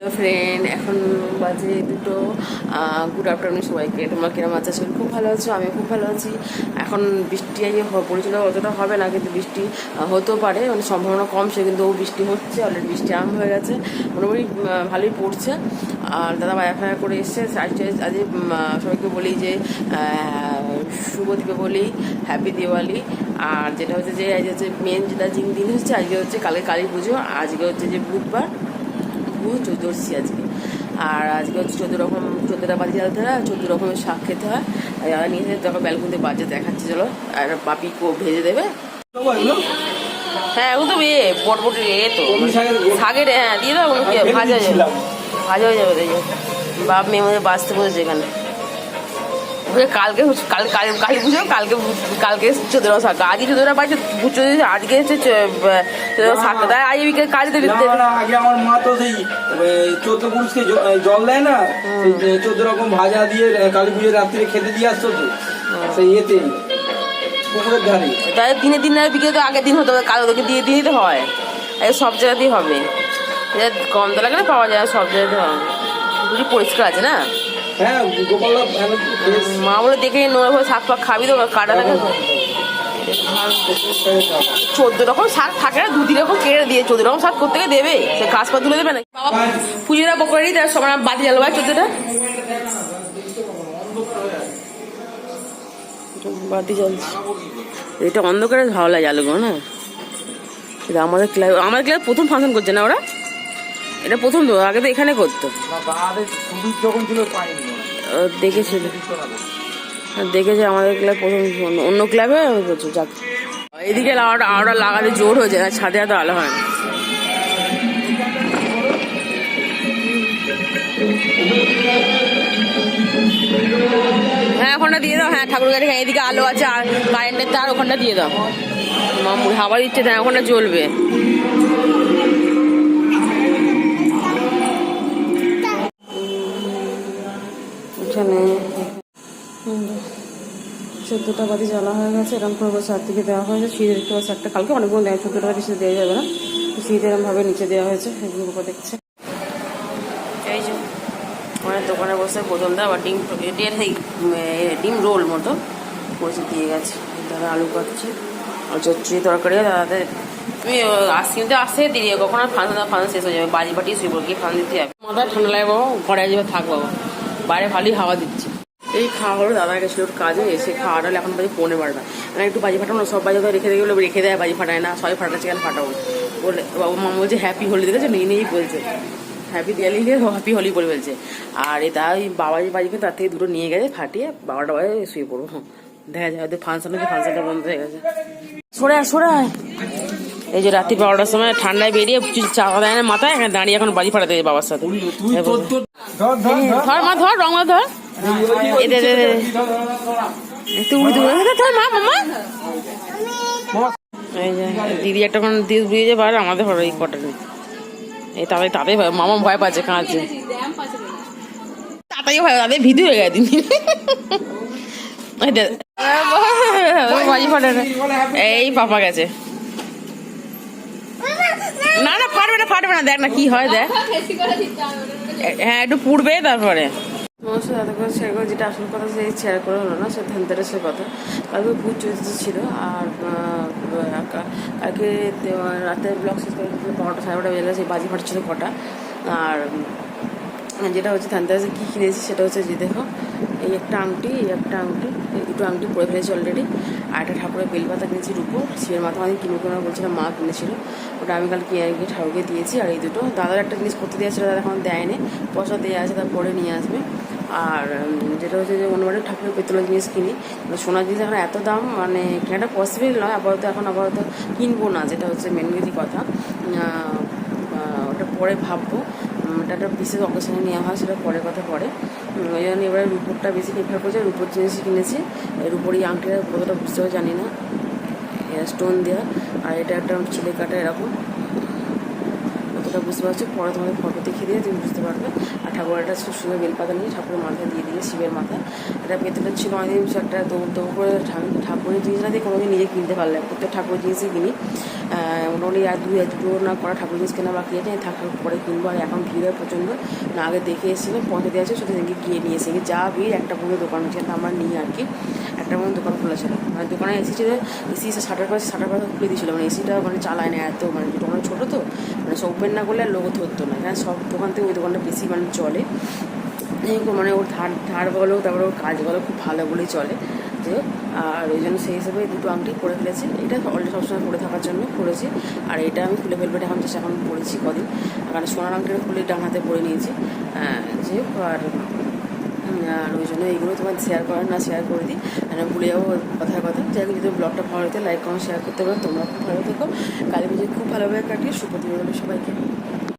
Friend এখন বাজে দুটো গুড আফটারনুন সবাইকে। তোমরা কিরম আছো? শরীর খুব ভালো আছো আমি খুব ভালো আছি। এখন বৃষ্টি হ- পড়েছিল, অতটা হবে না, কিন্তু বৃষ্টি হতেও পারে। মানে সম্ভাবনা কম সে কিন্তু বৃষ্টি হচ্ছে অলরেডি বৃষ্টি আরম্ভ হয়ে গেছে। মোটামুটি ভালোই পড়ছে। আর দাদা বায়া ফায়া করে এসছে। আজকে সবাইকে বলি যে শুভ দীপাবলি হ্যাপি দিওয়ালি আর যেটা হচ্ছে যে, আজ হচ্ছে মেন যেটা দিন হচ্ছে, আজকে হচ্ছে কালকে কালী পুজো। আজকে হচ্ছে যে বুধবার। পুরো চতুর্দশী আজকে আর আজকে হচ্ছে চোদ্দ রকম চোদ্দটা বাজি জ্বালতে হয় চোদ্দ রকমের শাক খেতে হয়। আর যারা নিয়ে এসে তখন ব্যালকুনিতে বাজে দেখাচ্ছে চলো। আর পাপি কো ভেজে দেবে। হ্যাঁ এখন তো এ বটবটি এ তো। শাকের হ্যাঁ দিয়ে দাও ভাজা হয়ে যাবে। ভাজা হয়ে যাবে দেখো। বাপ মেয়ে মধ্যে বাঁচতে বসেছে এখানে। ওই কালকে কাল কাল কালী পুজো কালকে কালকে চোদ্দটা শাক। আজকে চোদ্দটা বাজে পুজো আজকে হচ্ছে শাক। তাই আজ বিকেল কাজ দেবে আগে আমার মা তো সেই চোদ্দ পুরুষকে জল দেয় না চোদ্দ রকম ভাজা দিয়ে কালী পুজোর রাত্রে খেতে দিয়ে আসতো তো সেই ইয়েতে পুকুরের ধারে। তাই দিনে দিনে বিকেলে তো আগের দিন হতো কালো তোকে দিয়ে দিয়েই তো হয়। সব জায়গাতেই হবে। এটা কম তো লাগে না পাওয়া যায় সব জায়গাতে হবে। বুঝি পরিষ্কার আছে না? হ্যাঁ গোপালদা মা বলে দেখে নোংরা করে শাক ফাক খাবি তো কাটা থাকে চোদ্দ রকম শাক থাকে না দু তিন রকম কেটে দিয়ে চোদ্দ রকম শাক করতে দেবে? সে কাজ পাত তুলে দেবে না বাবা পুজোটা বকরি তার সবার বাতি জ্বালো ভাই চোদ্দটা? বাতি জ্বলছে। এটা অন্ধকারে ভালো লাগে আলো না? এটা আমাদের ক্লাব আমাদের ক্লাব প্রথম ফাংশন করছে না ওরা? এটা প্রথম তো আগে তো এখানে করতো। দেখেছিল। দেখেছে আমাদের ক্লাব প্রথম অন্য- অন্য ক্লাবে করছে যাক। এদিকে আলোটা আলোটা লাগাতে জোর হয়েছে আর ছাদে এত আলো হয় না। হ্যাঁ ওখানটা দিয়ে দাও। হ্যাঁ ঠাকুর গাড়ি হ্যাঁ এদিকে আলো আছে আর কারেন্টের তার ওখানটা দিয়ে দাও। হাওয়া দিচ্ছে না ওখানটা জ্বলবে। এখানে চোদ্দোটা বাতি জ্বালা হয়ে গেছে এরকম করে দিকে দেওয়া হয়েছে। দেখতে পাচ্ছি একটা কালকে অনেকগুলো দেয় চোদ্দোটা বাতি সেটা দেওয়া যাবে না। সিঁড়িতে এরকমভাবে নিচে দেওয়া হয়েছে এগুলো দেখছে। এই যে আমাদের দোকানে বসে প্রথম দা আবার ডিম এটির সেই ডিম রোল মতো বসে দিয়ে গেছে। দাদা আলু কাটছে আর চচ্চড়ি তরকারি দাদাদের তুমি আসতে আসতে দেরি হবে। কখন ফাঁসা ফাঁসা শেষ হয়ে যাবে। বাজি বাটি শুয়ে পড়ে ফাঁসা দিতে যাবে মাথা ঠান্ডা লাগে বাবা ঘরে যাবে থাক বাবা। বাইরে ভালোই হাওয়া দিচ্ছে। এই খাওয়া হলো দাদা গেছিল ওর কাজে এসে খাওয়াটা হলো এখন বাজে পৌনে বারোটা। মানে একটু বাজি ফাটানো সব বাজি রেখে দিয়ে গেলো রেখে দেয় বাজি ফাটায় না সবাই ফাটাচ্ছে কেন ফাটাবো? বলে বাবা মা বলছে হ্যাপি হোলি দেখেছ নিয়ে নিয়েই বলছে। হ্যাপি দিয়ালি দিয়ে হ্যাপি হোলি বলে বলছে। আর এটা ওই বাবা যে বাজিকে তার থেকে দুটো নিয়ে গেছে ফাটিয়ে বাবাটা বাজে শুয়ে পড়ব। দেখা যায় হয়তো ফাংশন হচ্ছে ফাংশনটা বন্ধ হয়ে গেছে। সরে আয়, সরে আয়। এই যে রাত্রি বারোটার সময় ঠান্ডায় বেরিয়ে কিছু চাপা দেয় না মাথায় এখানে দাঁড়িয়ে এখন বাজি ফাটাতে বাবার সাথে। তুই ধর মা ধর রঙা ধর। দূরে ধর মা মামা। দিদি একটা কোন দিদি বুঝে আমাদের হলো এই কটা নেই এই তাদের মামা ভয় পাচ্ছে কাঁদছে। তাতাই ভয় তাদের ভীতি হয়ে গেছে এই পাপা গেছে। না না, ফাটবে না ফাটবে না, দেখ না কি হয়, দেখ। হ্যাঁ একটু পুড়বে তারপরে। যেটা আসল কথা সেই করে হলো না, সে কথা। ছিল, আর কালকে দে- রাতে ব্লগ শেষ করে সাড়ে বেজে গেছে বাজি ফাটছিল কটা। আর, যেটা হচ্ছে ধনতেরাসে কী কিনেছি, সেটা হচ্ছে যে দেখো এই একটা আংটি, এই একটা আংটি দুটো আংটি পরে ফেলেছি অলরেডি আর একটা ঠাকুরের বেলপাতা কিনেছি রূপো। শিবের মাথা আমি কিনে কিনে বলছিলাম মা কিনেছিল। ওটা আমি কাল কিনে গিয়ে ঠাকুরকে দিয়েছি, আর এই দুটো। দাদার একটা জিনিস করতে দিয়েছিল দাদা এখন দেয়নি। পয়সা দেওয়া আছে, তারপরে নিয়ে আসবে। আর যেটা হচ্ছে যে অন্যবারে ঠাকুরের পেতলের জিনিস কিনি। কিন্তু সোনার জিনিস এখন এত দাম মানে কেনাটা পসিবল নয়। আপাতত এখন আপাতত কিনবো না, যেটা হচ্ছে মেন কথা। ওটা পরে ভাববো। একটা বিশেষ অকেশনে নেওয়া হয়, সেটা পরে কথা পরে। ওই জন্য এবারে রুপোরটা বেশি প্রিফার করছে রুপোর জিনিসই কিনেছি। রুপোর এই আংটিটা কতটা বুঝতেও জানি না। স্টোন দেওয়া। আর এটা একটা ছেলে কাটা এরকম। কতটা বুঝতে পারছ, পরে তোমাদের ফটো দেখিয়ে দিয়ে তুমি বুঝতে পারবে। আর ঠাকুর একটা খুব বেলপাতা নিয়ে ঠাকুরের মাথায় দিয়ে দিয়ে শিবের মাথায়। এটা ভেতরে ছিল অনেকদিন একটা দৌড় দৌড় করে ঠাকুর- ঠাকুরের জিনিসটা দিয়ে কোনোদিন নিজে কিনতে পারলে প্রত্যেক ঠাকুরের জিনিসই কিনি। মোটামুটি আর দুই দুটো না করা ঠাকুর জিনিস কেনা বাকি আছে ঠাকুর পরে কিনবো। আর এখন ভিড় হয় প্রচণ্ড। না আগে দেখে এসেছিলাম দিয়ে আছে সেদিনকে গিয়ে নিয়ে এসে যা ভিড়, একটা পুরো দোকান হচ্ছে আমার নিয়ে আর কি। একটা মতো দোকান খোলা ছিল। মানে দোকানে এসি ছিল এসি শাটার করে শাটার করে খুলে দিয়েছিল। মানে এসিটা মানে চালায় না এত মানে দোকান ছোটো মানে ওপেন না করলে আর লোক ধরতো না। এখানে সব দোকান থেকে ওই দোকানটা বেশি মানে চলে। মানে ওর ধার ধার বলো, তারপরে ওর কাজ বলো খুব ভালো বলেই চলে। যে আর ওই জন্য সেই হিসেবে দুটো আংটি পরে ফেলেছি। এটা অলরেডি সবসময় পরে থাকার জন্য পরেছি। আর এটা আমি খুলে ফেলব, এটা এখন just এখন পরেছি কদিন। কারণ সোনার আংটিটা খুলে ডান হাতে পরে নিয়েছি। যে আর আর জন্য এইগুলো তোমার শেয়ার করার না শেয়ার করে দিই। মানে ভুলে যাব কথার কথা। যাই হোক, যদি ব্লগটা ভালো হতে লাইক কমেন্ট শেয়ার করতে পারো। তোমরা খুব ভালো থেকো। কালী পুজো খুব ভালোভাবে কাটিয়ে সুপ্রতিভ সবাইকে।